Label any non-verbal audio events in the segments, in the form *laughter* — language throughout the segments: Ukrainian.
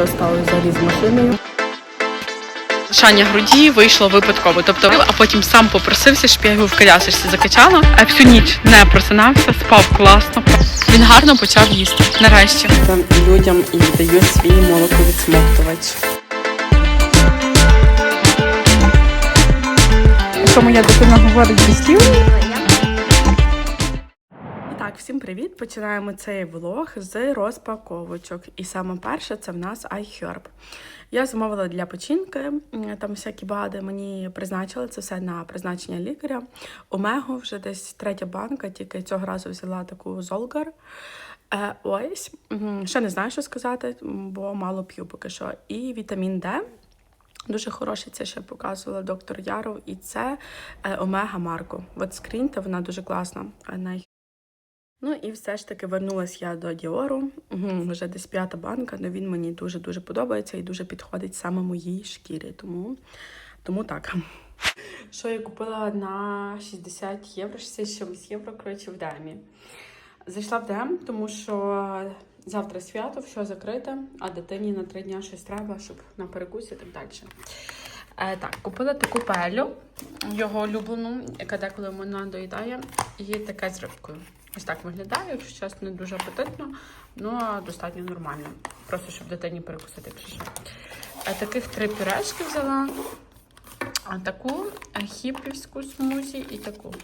що сталося взагалі з машиною. Шання груді вийшло випадково. Тобто, а потім сам попросився, щоб я його в колясочці закачала. А всю ніч не просинався, спав класно. Він гарно почав їсти. Нарешті. Там людям і даю свій молоковідсмоктувач. Що моя дитина говорить без слів. Так, всім привіт! Починаємо цей влог з розпаковочок. І саме перше це в нас iHerb. Я замовила для печінки, там всякі БАДи мені призначили, це все на призначення лікаря. Омегу вже десь третя банка, тільки цього разу взяла таку Золгар. Е, ось, ще не знаю, що сказати, бо мало п'ю поки що. І вітамін Д. Дуже хороший, це ще показувала доктор Яров, і це е, Омега Марко. От скріньте, вона дуже класна. Ну і все ж таки вернулась я до Діору. Вже десь п'ята банка, але він мені дуже-дуже подобається і дуже підходить саме моїй шкірі. Тому, тому так. Що я купила на 60 євро, 60 чимось євро, коротше, в Демі. Зайшла в Дем, тому що завтра свято, все закрите, а дитині на три дня щось треба, щоб на перекусі і так далі. Е, так, купила таку пелю, його улюблену, яка деколи вона доїдає, і таке з рибкою. Ось так виглядає, якщо чесно, не дуже апетитно, але достатньо нормально. Просто щоб дитині перекусити, що. Е, таких три пюрешки взяла. Таку е, хіпівську смузі і таку.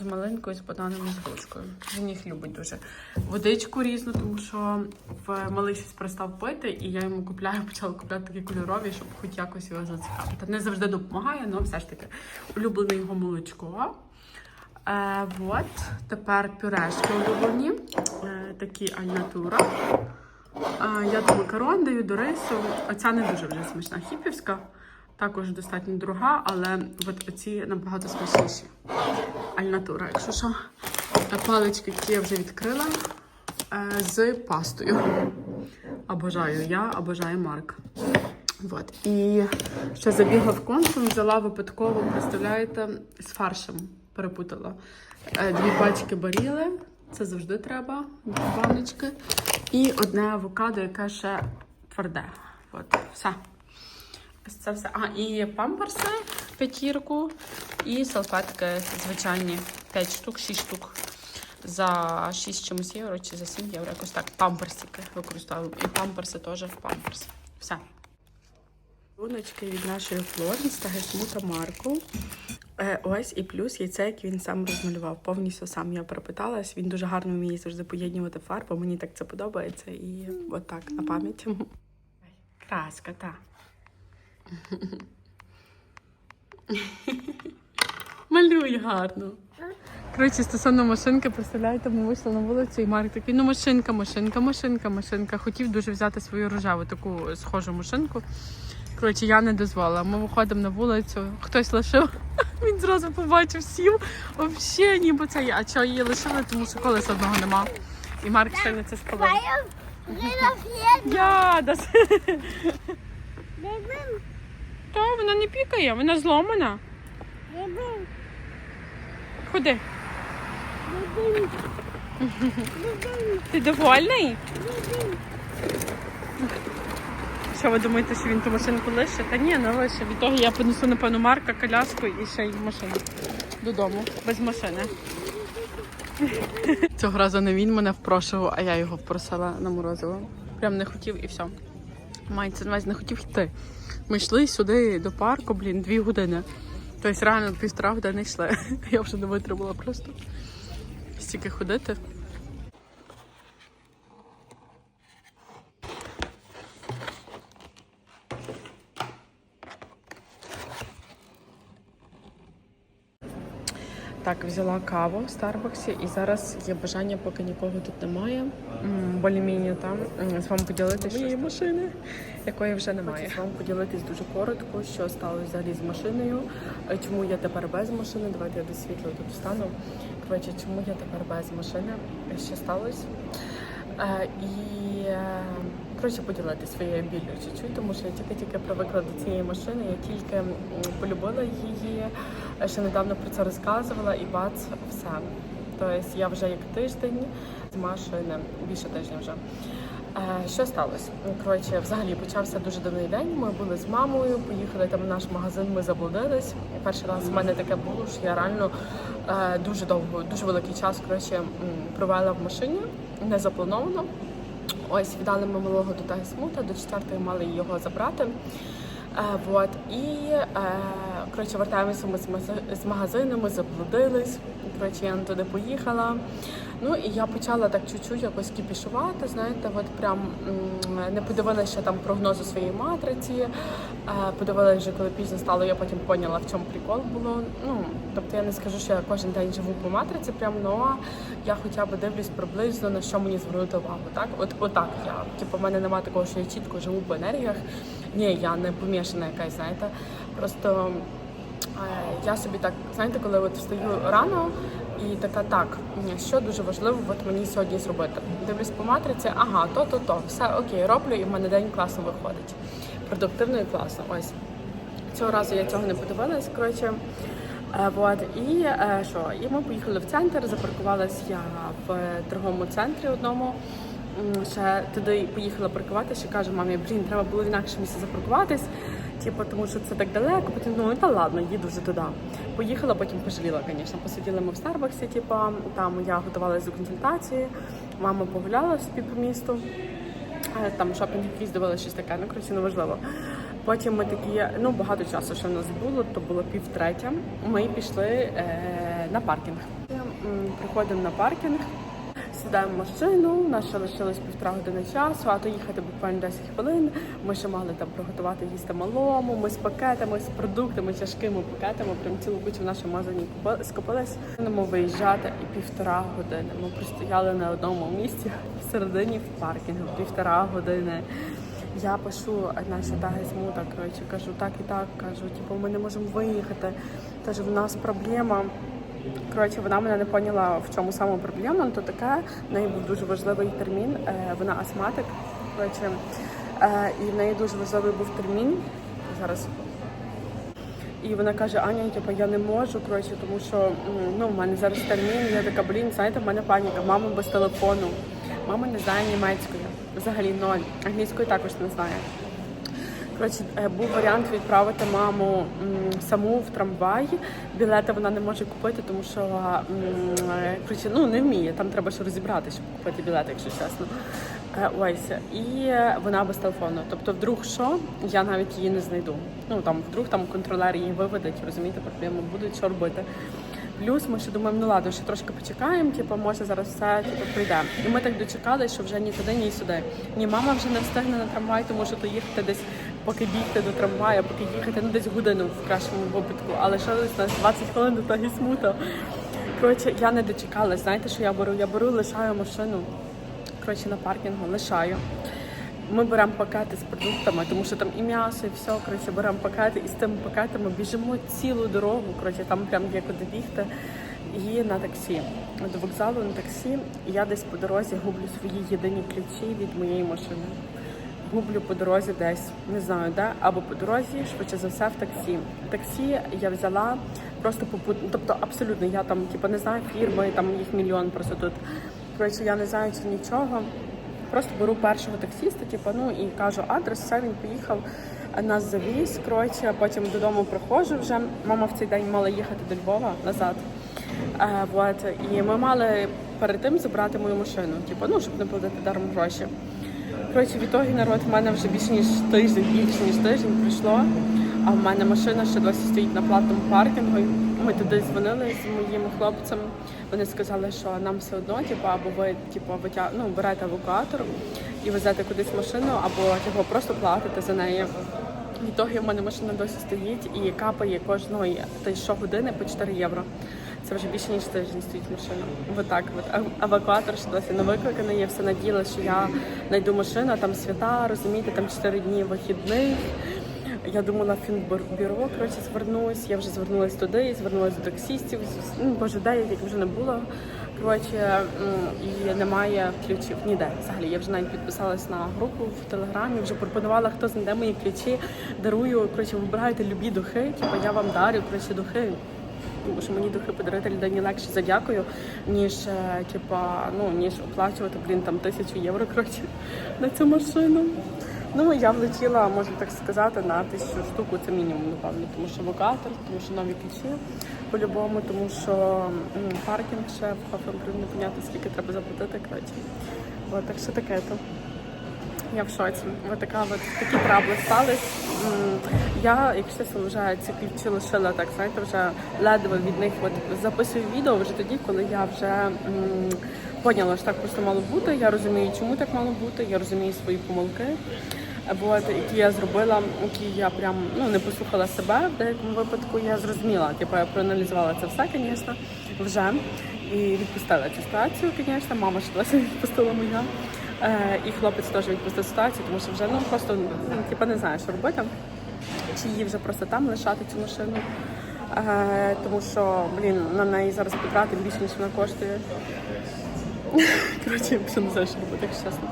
З малинкою, з бананом і з грушкою. Він їх любить дуже. Водичку різну, тому що в малий щось перестав пити, і я йому купляю, *laughs* почала купляти такі кольорові, щоб хоч якось його зацікавити. Не завжди допомагає, але все ж таки улюблене його молочко. Е, от, тепер пюрешки улюблені, е, такі альнатура. Е, я до макарон даю до рису. Оця не дуже вже смачна хіпівська, також достатньо дорога, але от оці набагато смачніші. Альнатура, якщо що. Палички, які я вже відкрила е, з пастою. Обожаю я, обожаю Марк. Вот. І ще забігла в консум, взяла випадково, представляєте, з фаршем перепутала. Е, Дві пачки баріли, це завжди треба, баночки. І одне авокадо, яке ще тверде. От, все. Ось це все. А, і памперси п'ятірку, і салфетки звичайні 5 штук, 6 штук. За 6 чимось євро чи за 7 євро. Якось так. Памперсики використовуємо. І памперси теж в памперси. Все. Руночки від нашої Флоренс та Гесмута Марку. Е, ось і плюс яйце, яке він сам розмалював. Повністю сам я пропиталась. Він дуже гарно вміє завжди поєднувати фарбу. Мені так це подобається. І от так, на пам'ять. Краска, так. Малюй гарно. Коротше, стосовно машинки, представляєте, ми вийшли на вулицю, і Марк такий, ну машинка, машинка, машинка, машинка. Хотів дуже взяти свою рожеву таку схожу машинку. Коротше, я не дозволила. Ми виходимо на вулицю, хтось лишив, *laughs* він зразу побачив, сів, взагалі ніби це. А чого її лишили, тому що колеса одного нема. І Марк не це спалив. Я. Та, вона не пікає, вона зломана. Ходи. Ти довольний? Що ви думаєте, що він ту машинку лише? Та ні, не лише. Від того я понесу, напевно, Марка, коляску і ще й машину додому, без машини. *laughs* Цього разу не він мене впрошував, а я його впросила на морозиво. Прям не хотів і все. Мається на не хотів йти. Ми йшли сюди до парку, блін, дві години. Тобто реально півтора години йшли. *laughs* Я вже не витримала просто стільки ходити. Так, взяла каву в Старбаксі і зараз є бажання, поки нікого тут немає. Боліміння там з вами поділитися моєї машини, якої вже немає. Хочу з вами поділитись дуже коротко, що сталося взагалі з машиною. е, Чому я тепер без машини? Давайте я до світла тут встану. Коротше, чому я тепер без машини? е, Що сталося? Е, і коротше поділитися своєю біллю чуть-чуть, тому що я тільки-тільки привикла до цієї машини, я тільки полюбила її, ще недавно про це розказувала, і бац, все. Тобто я вже як тиждень з машини, більше тижня вже. Е, Що сталося? Коротше, взагалі почався дуже дивний день. Ми були з мамою, поїхали там в наш магазин, ми заблудились. Перший раз в мене таке було, що я реально е, дуже довго, дуже великий час коротше, провела в машині, не заплановано. Ось віддали ми малого до Тагісмута, до четвертої мали його забрати. Е, вот. І е, коротше, вертаємося ми з, магазину, ми заблудились. Коротше, я не туди поїхала. Ну і я почала так чуть-чуть якось кіпішувати, знаєте, от прям не подивилася там прогнозу своєї матриці. Е, подивилася вже, коли пізно стало, я потім поняла, в чому прикол було. Ну, тобто я не скажу, що я кожен день живу по матриці, прям, ну я хоча б дивлюсь приблизно на що мені звернути увагу. Так, от отак я. Типу, в мене немає такого, що я чітко живу по енергіях. Ні, я не помішана якась, знаєте. Просто е, я собі так, знаєте, коли от встаю рано і така, так, що дуже важливо от мені сьогодні зробити. Дивлюсь по матриці, ага, то, то, то, все окей, роблю, і в мене день класно виходить. Продуктивно і класно. Ось. Цього разу я цього не подивилась. Коротше, Е, Вот. І е, що? І ми поїхали в центр, запаркувалась я в торговому центрі одному. Ще туди поїхала паркувати, ще кажу, мамі, блін, треба було в інакше місце запаркуватись, типу, тому що це так далеко, потім ну та ладно, їду вже туди. Поїхала, потім пожаліла, звісно. Посиділи ми в Старбаксі, типу, там я готувалася до консультації, мама погуляла собі по місту. Е, Там шопінг якийсь дивилися, щось таке, ну коротше, неважливо. Потім ми такі, ну багато часу ще в нас було, то було пів третя. Ми пішли е, на паркінг. Приходимо на паркінг, сідаємо в машину, у нас ще лишилось півтора години часу, а то їхати буквально 10 хвилин. Ми ще мали там приготувати їсти малому. Ми з пакетами, з продуктами, тяжкими пакетами, прям цілу кучу в нашому магазині скупились. Будемо виїжджати і півтора години. Ми простояли на одному місці в середині в паркінгу, півтора години. Я пишу наші таги смута, коротше, кажу так і так, кажу, типу, ми не можемо виїхати. Кажу, в нас проблема. Коротше, вона мене не поняла, в чому саме проблема, то таке, в неї був дуже важливий термін, е, вона астматик. Коротше, е, і в неї дуже важливий був термін. Зараз. І вона каже, Аня, типу, я не можу, коротше, тому що ну, в мене зараз термін. Я така, блін, знаєте, в мене паніка, мама без телефону. Мама не знає німецької, взагалі ноль. Англійської також не знає. Коротше, е, був варіант відправити маму саму в трамвай. Білети вона не може купити, тому що коротше, ну, не вміє. Там треба ще розібрати, щоб купити білети, якщо чесно. Е, Ось. І вона без телефону. Тобто, вдруг що, я навіть її не знайду. Ну там вдруг там контролер її виведуть, розумієте, проблеми будуть, що робити. Плюс ми ще думаємо, ну ладно, ще трошки почекаємо, типу, може зараз все типу, прийде. І ми так дочекалися, що вже ні туди, ні сюди. Ні, мама вже не встигне на трамвай, тому що то їхати десь, поки бігти до трамвая, поки їхати, ну десь годину в кращому випадку, але ще десь на 20 хвилин до того смута. Коротше, я не дочекалась. Знаєте, що я беру? Я беру, лишаю машину. Коротше, на паркінгу лишаю. Ми беремо пакети з продуктами, тому що там і м'ясо, і все. Коротше, беремо пакети і з тими пакетами біжимо цілу дорогу. Коротше, там прям є куди бігти. І на таксі. До вокзалу на таксі. І я десь по дорозі гублю свої єдині ключі від моєї машини. Гублю по дорозі десь, не знаю, де, або по дорозі, швидше за все, в таксі. Таксі я взяла просто попутно, тобто абсолютно я там, типу, не знаю фірми, там їх мільйон просто тут. Коротше, я не знаю чи нічого. Просто беру першого таксіста, типу, ну і кажу адрес, все, він поїхав, нас завіз. Коротше, потім додому приходжу вже. Мама в цей день мала їхати до Львова назад. Е, вот. І ми мали перед тим забрати мою машину, типу, ну, щоб не платити даром гроші. Коротше, в ітогі народ в мене вже більше ніж тиждень, більше ніж тиждень пройшло. А в мене машина ще досі стоїть на платному паркінгу. Ми туди дзвонили з моїм хлопцем. Вони сказали, що нам все одно, типу, або ви типу, витя... ну, берете евакуатор і везете кудись машину, або типу, просто платите за неї. В ітогі в мене машина досі стоїть і капає кожної та щогодини по 4 євро. Це вже більше ніж тиждень стоїть машина. Вот так от. Евакуатор ще досі не викликаний. Я все надіяла, що я знайду машину, там свята, розумієте, там 4 дні вихідних. Я думала, фінбюро, коротше, звернусь. Я вже звернулась туди, звернулась до таксістів. Ну, боже, де я вже не була. Коротше, і немає ключів ніде. Взагалі, я вже навіть підписалась на групу в телеграмі, вже пропонувала, хто знайде мої ключі, дарую. Коротше, вибирайте любі духи. Типу я вам дарю коротше, духи. Тому що мені духи подарити людині легше задякую, ніж е, типа, ну ніж оплачувати блін там тисячу євро коротше, на цю машину. Ну я влетіла, можу так сказати, на тисячу штук, це мінімум, напевно, тому що локатор, тому що нові ключі по-любому, тому що паркінг ще в Хофенбрюн, непонятно скільки треба заплатити. Коротше. От, так що таке то. Я в шоці. Ось така от такі трабли стались. Я, якщо чесно, вже ці ключі лишила так, знаєте, вже ледве від них от записую відео вже тоді, коли я вже м, поняла, що так просто мало бути. Я розумію, чому так мало бути, я розумію свої помилки. От, які я зробила, які я прям ну не послухала себе в деякому випадку. Я зрозуміла, типу я проаналізувала це все, звісно, вже і відпустила цю ситуацію, звісно. Мама ж власне відпустила моя. Е, і хлопець теж відпустив ситуацію, тому що вже ну просто ну, типу, не знаю, що робити. Чи її вже просто там лишати цю машину. Е, тому що, блін, на неї зараз потратив більше, ніж вона коштує. *laughs* Коротше, я не знаю, що робити, якщо чесно.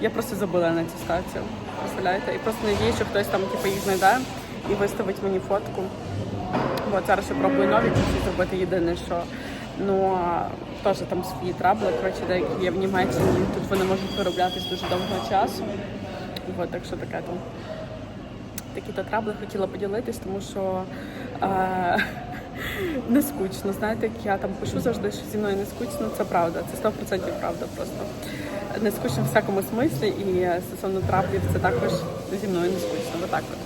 Я просто забула на цю ситуацію. Представляєте? І просто надію, що хтось там типу, їх знайде і виставить мені фотку. От зараз я пробую нові ключі зробити. Єдине, що ну теж там свої трабли, коротше, деякі є в Німеччині. Тут вони можуть вироблятись дуже довго часу. От, так що таке там. Такі то хотіла поділитись, тому що е, *laughs* не скучно. Знаєте, як я там пишу завжди, що зі мною не скучно, це правда, це 100% правда просто. Не скучно в всякому смислі, і стосовно траблів це також зі мною не скучно. Отак от.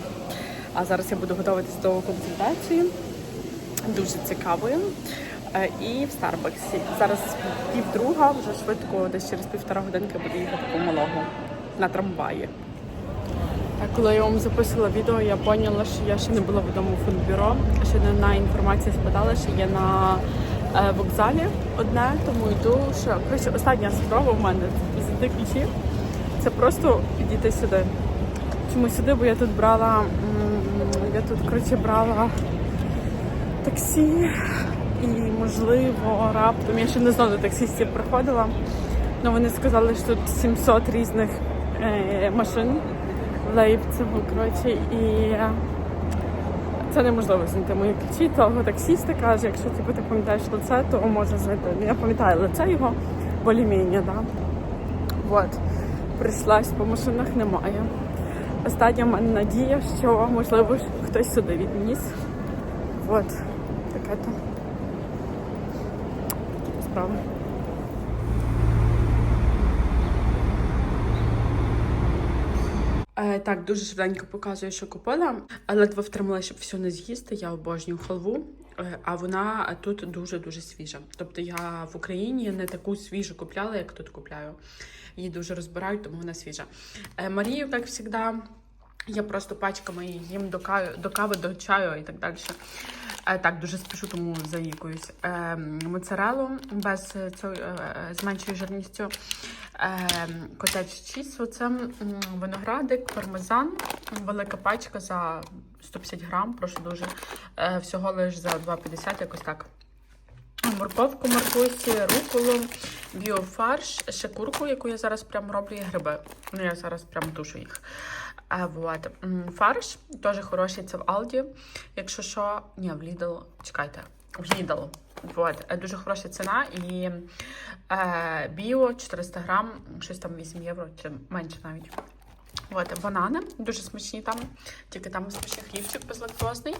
А зараз я буду готуватись до консультації, дуже цікавою. Е, І в Старбаксі. Зараз півдруга, вже швидко, десь через півтора годинки буду їхати по малого на трамваї. Коли я вам записувала відео, я поняла, що я ще не була вдома у фудбюро, ще не на інформація спитала, що є на е, вокзалі одне, тому йду. Що коротше, остання спроба в мене знайти ключі. Це просто підійти сюди. Чому сюди? Бо я тут брала, я тут коротше брала таксі і можливо раптом. Я ще не знаю, до таксистів приходила. Ну вони сказали, що тут 700 різних е, машин в Лейпцигу, коротше, і це неможливо знайти мої ключі. Того таксіста каже, якщо типу, ти пам'ятаєш лице, то може знайти. Ну, я пам'ятаю лице його болі-міння, да. Вот. Прийшлась по машинах немає. Остання в мене надія, що можливо хтось сюди відніс. От, таке то. Такі Е, так, дуже швиденько показую, що купила. Але ледве втримала, щоб все не з'їсти. Я обожнюю халву, е, а вона тут дуже-дуже свіжа. Тобто я в Україні не таку свіжу купляла, як тут купляю. Її дуже розбирають, тому вона свіжа. Е, Марію, як завжди, я просто пачками їм до кави, до кави, до чаю і так далі. Е, Так, дуже спішу, тому заїкуюсь. Е, моцарелу без цього, е, з меншою жирністю. Котедж чіз, оце виноградик, пармезан, велика пачка за 150 грам, прошу дуже. Всього лише за 2,50, якось так. Морковку, моркусі, руколу, біофарш, ще курку, яку я зараз прям роблю, і гриби. Ну, я зараз прям тушу їх. А, вот. Фарш теж хороший, це в Алді. Якщо що, ні, в Lidl, чекайте, в Lidl. Вот. Дуже хороша ціна і е, біо 400 грам, щось там 8 євро чи менше навіть. От, банани дуже смачні там, тільки там смачний хлібчик безлактозний.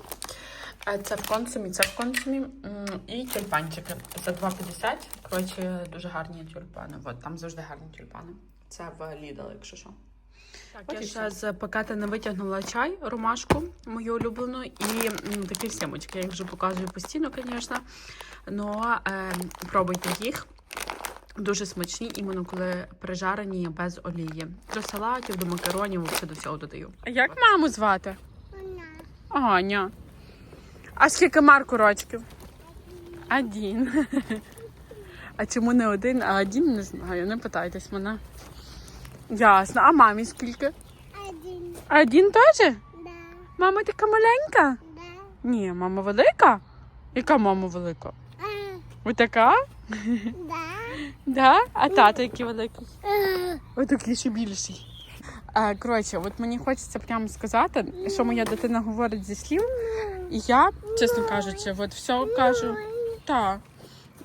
Е, Це в консумі, це в консумі. І тюльпанчики за 2,50. Коротше, дуже гарні тюльпани. От, там завжди гарні тюльпани. Це в Lidl, якщо що. Так, От я ще з пакета не витягнула чай, ромашку, мою улюблену, і м, такі сімочки. Я їх вже показую постійно, звісно. Но е, пробуйте їх. Дуже смачні, іменно коли прижарені без олії. До салатів, до макаронів, взагалі до всього додаю. А як маму звати? Аня. А скільки Марку рочків? Один. *laughs* А чому не один, а один, не знаю, не питайтесь мене. Ясно. А мамі скільки? Один, Один теж? да, Мама така маленька? да, Ні, мама велика. Яка мама велика? а, Ось така? да, Да? А тато який великий? а, Ось такий ще більший. Е, коротше, от мені хочеться прямо сказати, що моя дитина говорить зі слів. І я, чесно кажучи, от все кажу. Так.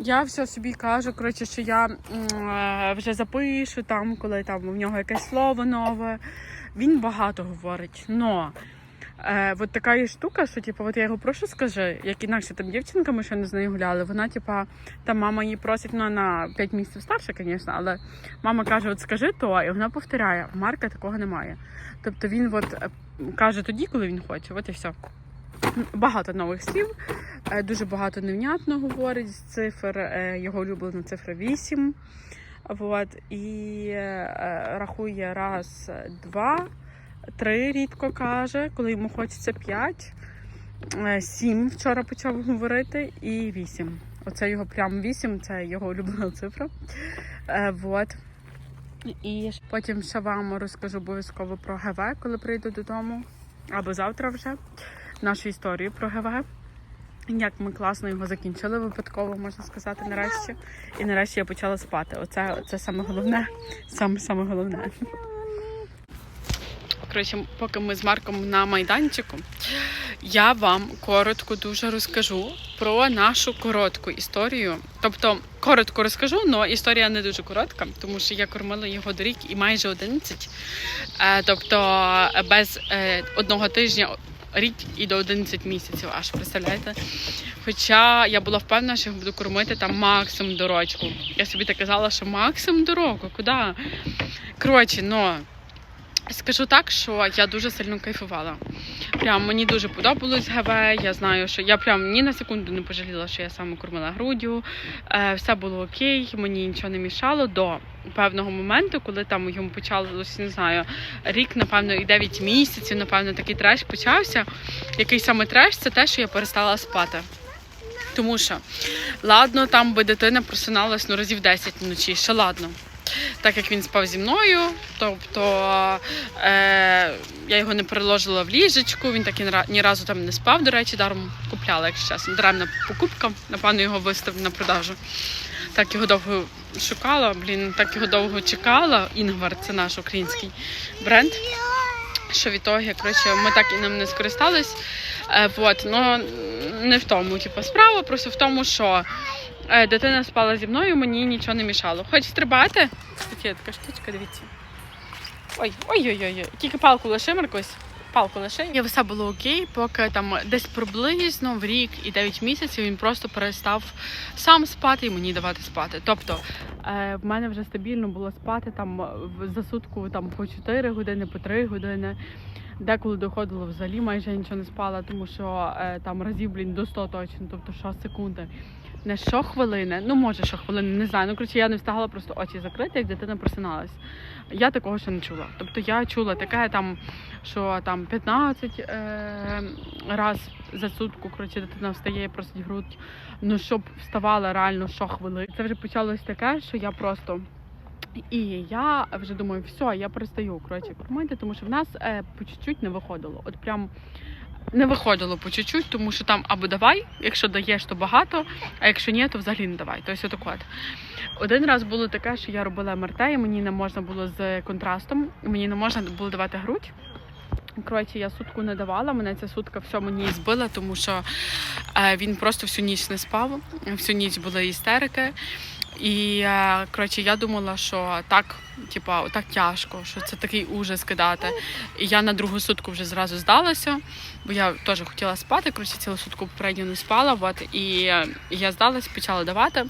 Я все собі кажу, коротше, що я е, вже запишу там, коли там в нього якесь слово нове. Він багато говорить. Но е, от така є штука, що типу, от я його прошу, скажи, як інакше там дівчинка, ми ще не з нею гуляли, вона, типа, там мама її просить ну, на 5 місяців старше, звісно, але мама каже, от скажи то, і вона повторяє. Марка такого немає. Тобто він от е, каже тоді, коли він хоче, от і все. Багато нових слів, е, дуже багато невнятно говорить з цифр. е, Його улюблена цифра 8. Вот. І е, рахує раз, два, три рідко каже, коли йому хочеться п'ять. Сім вчора почав говорити, і вісім. Оце його прям вісім, це його улюблена цифра. Вот. І потім ще вам розкажу обов'язково про ГВ, коли прийду додому. Або завтра вже нашу історію про ГВ. Як ми класно його закінчили випадково, можна сказати, нарешті. І нарешті я почала спати. Оце, оце саме головне. Саме саме головне. Коротше, поки ми з Марком на майданчику, я вам коротко дуже розкажу про нашу коротку історію. Тобто, коротко розкажу, але історія не дуже коротка, тому що я кормила його до рік і майже 11. Е, Тобто без е, одного тижня рік і до 11 місяців, аж представляєте? Хоча я була впевнена, що буду кормити там максимум до рочку. Я собі так казала, що максимум до року, куди? Коротше, ну. Скажу так, що я дуже сильно кайфувала. Прям мені дуже подобалось ГВ. Я знаю, що я прям ні на секунду не пожаліла, що я саме кормила груддю. Е, все було окей, мені нічого не мішало до певного моменту, коли там йому почалось, не знаю, рік, напевно, і 9 місяців, напевно, такий треш почався. Який саме треш, це те, що я перестала спати. Тому що, ладно, там би дитина просиналась ну, разів 10 вночі, ще ладно так як він спав зі мною. Тобто е, я його не переложила в ліжечку, він так і ні- разу там не спав, до речі, даром купляла, якщо чесно. Даремна покупка, напевно, його виставили на продажу. Так його довго шукала, блін, так його довго чекала. Інгвар, це наш український бренд. Що в ітогі, коротше, ми так і ним не скористались. Е, вот, но не в тому, типу, справа, просто в тому, що Дитина спала зі мною, мені нічого не мішало. Хоч стрибати? Тут є така штучка, дивіться. Ой, ой-ой-ой, тільки палку лише, Маркусь. Палку лише. І все було окей, поки там десь приблизно в рік і 9 місяців він просто перестав сам спати і мені давати спати. Тобто е, в мене вже стабільно було спати там за сутку там по 4 години, по 3 години. Деколи доходило взагалі майже нічого не спала, тому що е, там разів, блін, до 100 точно, тобто що секунди. Не щохвилини, ну може щохвилини, не знаю. Ну коротше, я не встигала просто очі закрити, як дитина просиналась. Я такого ще не чула. Тобто я чула таке там, що там 15 е, раз за сутку, коротше, дитина встає просить грудь. Ну щоб вставала реально щохвилини. Це вже почалось таке, що я просто. І я вже думаю, все, я перестаю коротше кормити, тому що в нас е, по чуть-чуть не виходило. От прям не виходило по чуть-чуть, тому що там або давай, якщо даєш, то багато, а якщо ні, то взагалі не давай. Тобто отак от. Один раз було таке, що я робила МРТ, і мені не можна було з контрастом, мені не можна було давати грудь. Коротше, я сутку не давала, мене ця сутка все мені збила, тому що е, він просто всю ніч не спав, всю ніч були істерики. І е, коротше, я думала, що так, типа, так тяжко, що це такий ужас кидати. І я на другу сутку вже зразу здалася, бо я теж хотіла спати. Коротше, цілу сутку попередньо не спала. От, і е, я здалась, почала давати.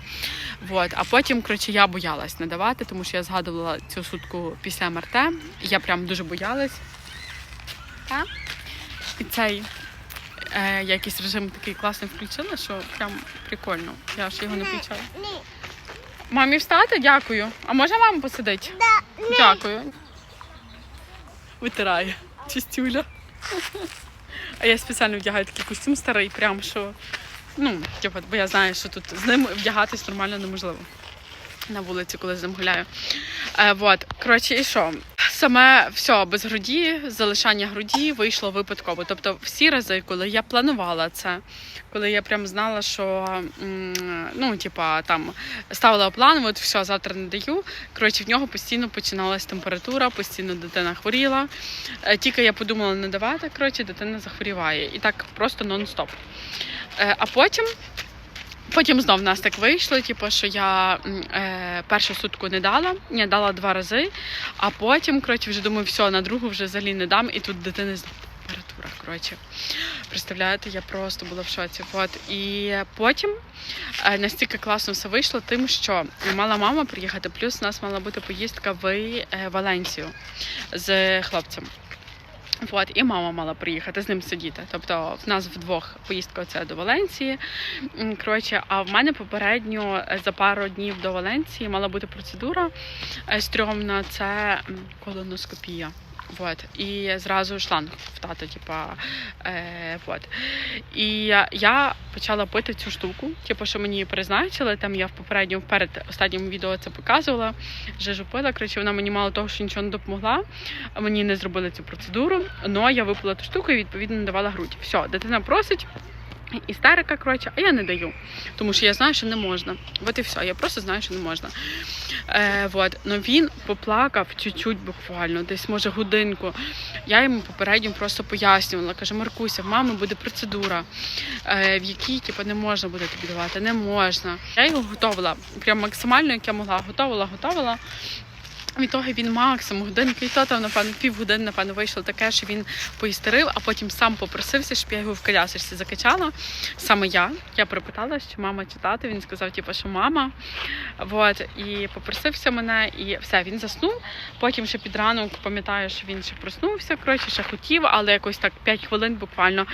От, а потім, коротше, я боялась не давати, тому що я згадувала цю сутку після МРТ. І я прям дуже боялась. Та? І цей е, якийсь режим такий класний включила, що прям прикольно. Я ж його не включала. Мамі встати? Дякую. А може мама посидить? Дякую. Витирає. Чистюля. А я спеціально вдягаю такий костюм старий, прям що. Ну, типу, бо я знаю, що тут з ним вдягатись нормально неможливо. На вулиці, коли з ним гуляю. Е, вот. Коротше, і що? Саме все без груді, залишання груді вийшло випадково. Тобто, всі рази, коли я планувала це, коли я прям знала, що ну, типа там ставила план, от все, завтра не даю. Коротше, в нього постійно починалась температура, постійно дитина хворіла. Е, Тільки я подумала не давати, коротше, дитина захворіває. І так просто нон-стоп. Е, А потім. Потім знов в нас так вийшло, типу, що я е, першу сутку не дала, я дала два рази, а потім, коротше, вже думаю, все, на другу вже взагалі не дам, і тут дитини знов температура. Коротше. Представляєте, я просто була в шоці. От. І потім е, настільки класно все вийшло, тим, що мала мама приїхати, плюс у нас мала бути поїздка в е, Валенсію з хлопцем. От, і мама мала приїхати з ним сидіти. Тобто в нас вдвох поїздка це до Валенції. Коротше, а в мене попередньо е, за пару днів до Валенції мала бути процедура е, стрьомна, це колоноскопія. Вот. І зразу шланг в тата, типа, е, вот. І я- почала пити цю штуку, типу, що мені призначили. Там я в попередньому перед останнім відео це показувала. Жижу пила. Коротше, вона мені мало того, що нічого не допомогла. Мені не зробили цю процедуру, але я випила ту штуку і відповідно не давала грудь. Все, дитина просить. Істерика, коротше, а я не даю, тому що я знаю, що не можна. От і все, я просто знаю, що не можна. Е, вот. Но він поплакав чуть-чуть буквально, десь може годинку. Я йому попередньо просто пояснювала. Кажу, Маркуся, в мами буде процедура, е, в якій типу, не можна буде тобі давати, не можна. Я його готувала, прям максимально, як я могла. Готувала, готувала. Від того він максимум годинки, і то там, напевно, півгодини, напевно, вийшло таке, що він поістерив, а потім сам попросився, щоб я його в колясочці закачала. Саме я. Я припитала, що мама чи тато. Він сказав, типу, що мама. Вот. І попросився мене, і все, він заснув. Потім ще під ранок пам'ятаю, що він ще проснувся, коротше, ще хотів, але якось так 5 хвилин буквально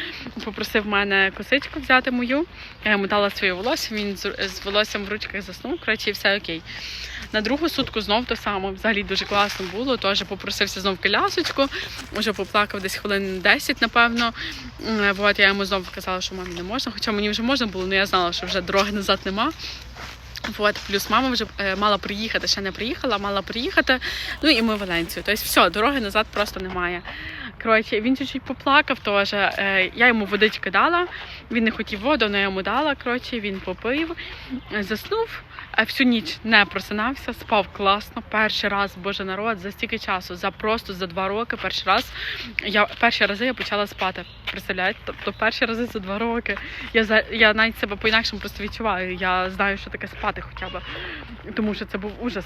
попросив мене косичку взяти мою. Я йому дала своє волосся, він з волоссям в ручках заснув, коротше, і все окей. На другу сутку знов то саме. Взагалі дуже класно було. Теж попросився знов колясочку. Уже поплакав десь хвилин 10, напевно. М, Вот, я йому знову сказала, що мамі не можна. Хоча мені вже можна було, але я знала, що вже дороги назад нема. Вот, плюс мама вже е, мала приїхати, ще не приїхала, мала приїхати. Ну і ми в Валенцію. Тобто все, дороги назад просто немає. Коротше, він чуть-чуть поплакав теж. Е, я йому водички дала, він не хотів воду, але я йому дала. Коротше, він попив, заснув. Всю ніч не просинався, спав класно. Перший раз, боже народ, за стільки часу, за просто за два роки. Перший раз я перші рази я почала спати. Представляєте? Тобто перші рази за два роки. Я за я навіть себе по-інакшому просто відчуваю. Я знаю, що таке спати хоча б, тому що це був ужас.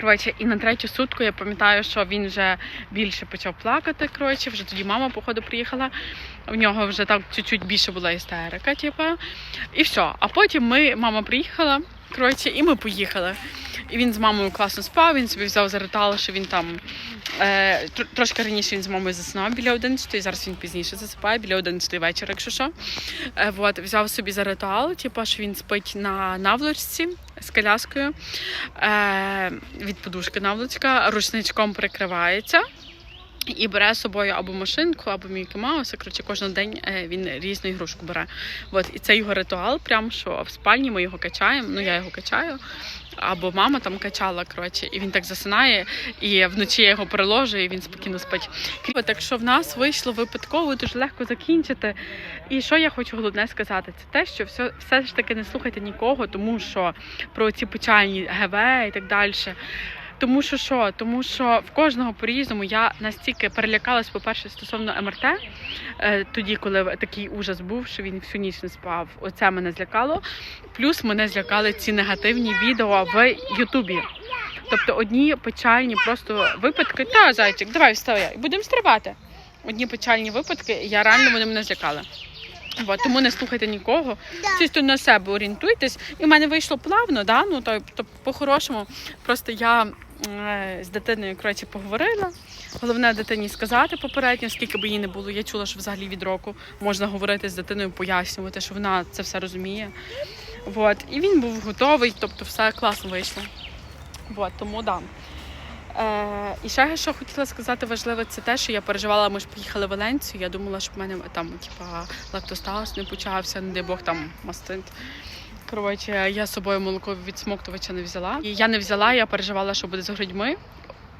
Коротше, і на третю сутку я пам'ятаю, що він вже більше почав плакати. Коротше, вже тоді мама, походу, приїхала. В нього вже так чуть-чуть більше була істерика, типу. І все. А потім ми, мама приїхала, коротше, і ми поїхали. І він з мамою класно спав, він собі взяв заритал, що він там е, тр- трошки раніше він з мамою заснував біля 11, зараз він пізніше засипає, біля 11 вечора, якщо що. Е, вот, взяв собі за ритуал, типу, що він спить на наволочці з коляскою. Е, від подушки наволочка, рушничком прикривається. І бере з собою або машинку, або Мікі Мауса. Коротше, кожен день е, він різну ігрушку бере. От, і це його ритуал, прям що в спальні ми його качаємо. Ну я його качаю. Або мама там качала, коротше, і він так засинає, і вночі я його переложу, і він спокійно спить. Так що в нас вийшло випадково дуже легко закінчити. І що я хочу головне сказати, це те, що все, все ж таки не слухайте нікого, тому що про ці печальні ГВ і так далі. Тому що що? Тому що в кожного по-різному я настільки перелякалась, по-перше, стосовно МРТ, е, тоді, коли такий ужас був, що він всю ніч не спав. Оце мене злякало. Плюс мене злякали ці негативні відео в Ютубі. Тобто одні печальні просто випадки. Та, зайчик, давай вставай, будемо стрибати. Одні печальні випадки, я реально вони мене злякали. От, тому не слухайте нікого, чисто на себе орієнтуйтесь. І в мене вийшло плавно, да? ну, то, то по-хорошому. Просто я е, з дитиною коротше, поговорила. Головне дитині сказати попередньо, скільки б її не було. Я чула, що взагалі від року можна говорити з дитиною, пояснювати, що вона це все розуміє. От. І він був готовий, тобто все класно вийшло. От, тому да. Е, і ще що хотіла сказати важливе, це те, що я переживала, ми ж поїхали в Валенцію. Я думала, що в мене там типа лактостаз не почався, не дай Бог там мастит. Коротше, я з собою молоко від смоктувача не взяла. І я не взяла, я переживала, що буде з грудьми.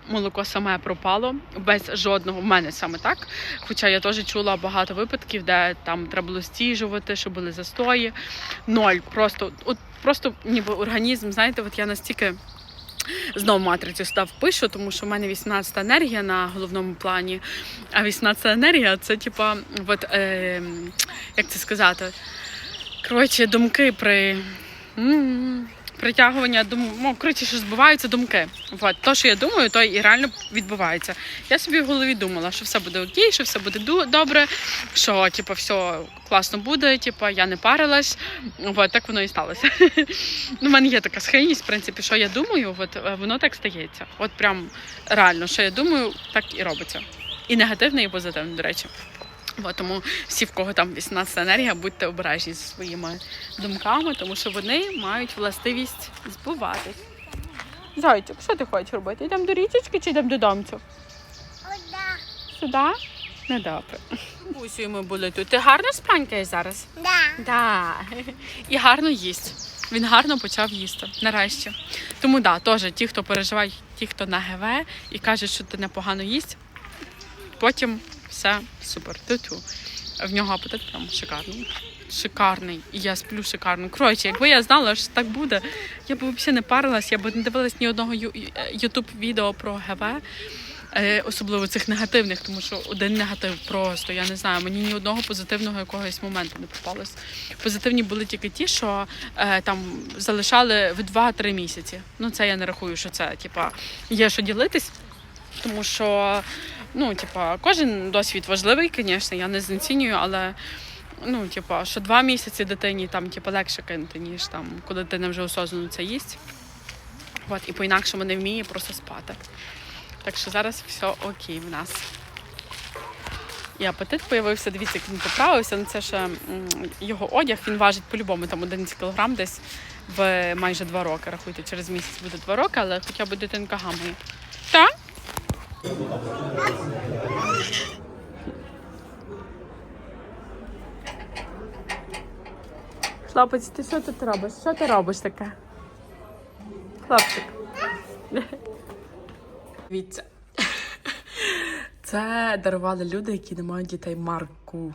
молоко саме пропало без жодного. В мене саме так. Хоча я теж чула багато випадків, де там треба було стіжувати, що були застої. Ноль. Просто, от просто ніби організм, знаєте, от я настільки. Знову матрицю став пишу, тому що в мене 18 енергія на головному плані. А 18 енергія це типа, от, е, як це сказати? Коротше, думки при притягування дум... ну, коротше, що збиваються думки. От, то, що я думаю, то і реально відбувається. Я собі в голові думала, що все буде окей, що все буде добре, що типу, все класно буде, типу, я не парилась. От, так воно і сталося. *laughs* Ну, в мене є така схильність, в принципі, що я думаю, от, е, воно так стається. От прям реально, що я думаю, так і робиться. І негативне, і позитивне, до речі. От, тому всі, в кого там 18 енергія, будьте обережні зі своїми думками, тому що вони мають властивість збуватись. Зайчик, що ти хочеш робити? Йдемо до річечки чи йдемо до домцю? Сюди? Ну добре. Усю ми були тут. Ти гарно спанькаєш зараз? Да. Да. І гарно їсть. Він гарно почав їсти нарешті. Тому да, теж ті, хто переживає, ті, хто на ГВ і кажуть, що ти непогано їсть, потім все супер. Ту-ту. В нього апетит прям шикарний. Шикарний. І я сплю шикарно. Коротше, якби я знала, що так буде, я б взагалі не парилась, я б не дивилась ні одного ютуб відео про ГВ. Е, Особливо цих негативних, тому що один негатив просто, я не знаю, мені ні одного позитивного якогось моменту не попалось. Позитивні були тільки ті, що е, там залишали в 2-3 місяці. Ну це я не рахую, що це типа є що ділитись, тому що ну, типа, кожен досвід важливий, звісно, я не знецінюю, але ну, типа, що два місяці дитині там типа, легше кинути, ніж там, коли дитина вже осознано це їсть. От, і по-інакшому не вміє просто спати. Так що зараз все окей в нас. І апетит появився, дивіться, як він поправився. Ну, це ще його одяг, він важить по-любому там 11 кг десь в майже 2 роки. Рахуйте, через місяць буде 2 роки, але хоча б дитинка гамає. Так? Хлопець, ти що тут робиш? Що ти робиш таке? Хлопчик. Дивіться. Це дарували люди, які не мають дітей марку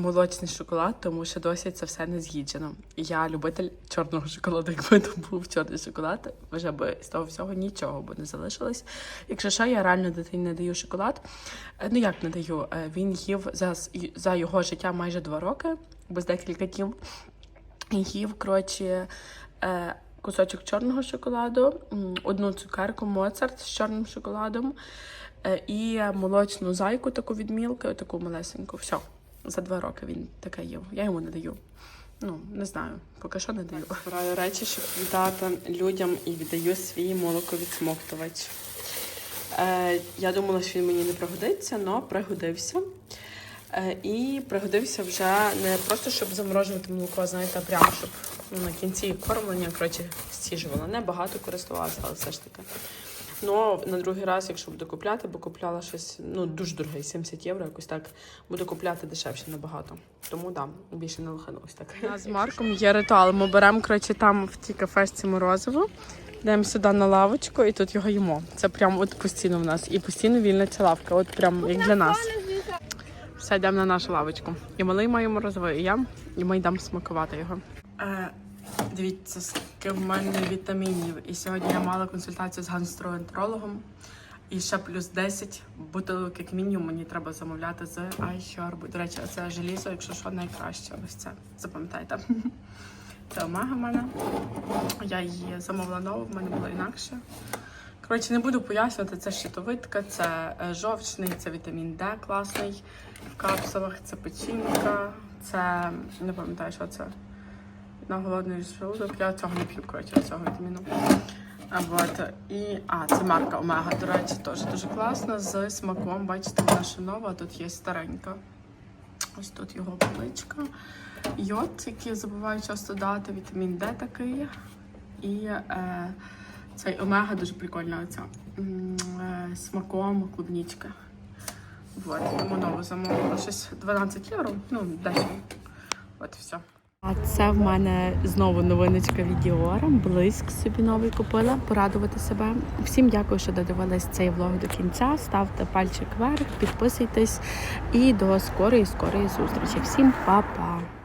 молочний шоколад, тому що досі це все не з'їджено. Я любитель чорного шоколаду. *laughs* Якби то був чорний шоколад, вже би з того всього нічого б не залишилось. Якщо що, я реально дитині не даю шоколад. Е, Ну як не даю? Е, Він їв за, за його життя майже два роки, без декілька днів. Їв, коротше, е, кусочок чорного шоколаду, одну цукерку Моцарт з чорним шоколадом і молочну зайку, таку від мілки, таку малесеньку. Все. За два роки він таке їв. Я йому не даю. Ну, не знаю, поки що не даю. Збираю речі, щоб віддати людям і віддаю свій молоковідсмоктувач. Е, я думала, що він мені не пригодиться, але пригодився. Е, і пригодився вже не просто щоб заморожувати молоко, знаєте, а прямо щоб ну, на кінці кормлення коротше, стіжувала. Не багато користувалася, але все ж таки. Ну, на другий раз, якщо буду купляти, бо купляла щось ну, дуже дороге, 70 євро, якось так буду купляти дешевше набагато. Тому да, більше не лоханулась так. У нас з Марком є ритуал. Ми беремо коротше, там в тій кафешці морозиво, йдемо сюди на лавочку і тут його їмо. Це прям от постійно в нас. І постійно вільна ця лавка, от прям як для нас. Все, йдемо на нашу лавочку. І малий має морозиво, і я, і ми йдемо смакувати його. Дивіться, скільки в мене вітамінів. І сьогодні я мала консультацію з гастроентерологом. І ще плюс 10 бутилок, як мінімум, мені треба замовляти з iHerb. До речі, це желізо, якщо що, найкраще. Ось це. Запам'ятайте. *laughs* Це омега в мене. Я її замовила нову, в мене було інакше. Коротше, не буду пояснювати, це щитовидка, це е, жовчний, це вітамін Д класний в капсулах, це печінка, це не пам'ятаю, що це. На голодний желудок. Я цього не п'ю, коротше, цього вітаміну. А, і, а, це марка Омега, до речі, теж дуже класна, з смаком. Бачите, вона ще нова, тут є старенька. Ось тут його поличка. Йод, який я забуваю часто дати, вітамін Д такий. І е, цей омега дуже прикольна оця. Е, Смаком клубнічка. Вот, йому нову замовила щось 12 євро, ну, дешево. От все. А це в мене знову новиночка від Діора. Блиск собі новий купила, порадувати себе. Всім дякую, що додивились цей влог до кінця. Ставте пальчик вверх, підписуйтесь і до скорої, скорої зустрічі. Всім па-па!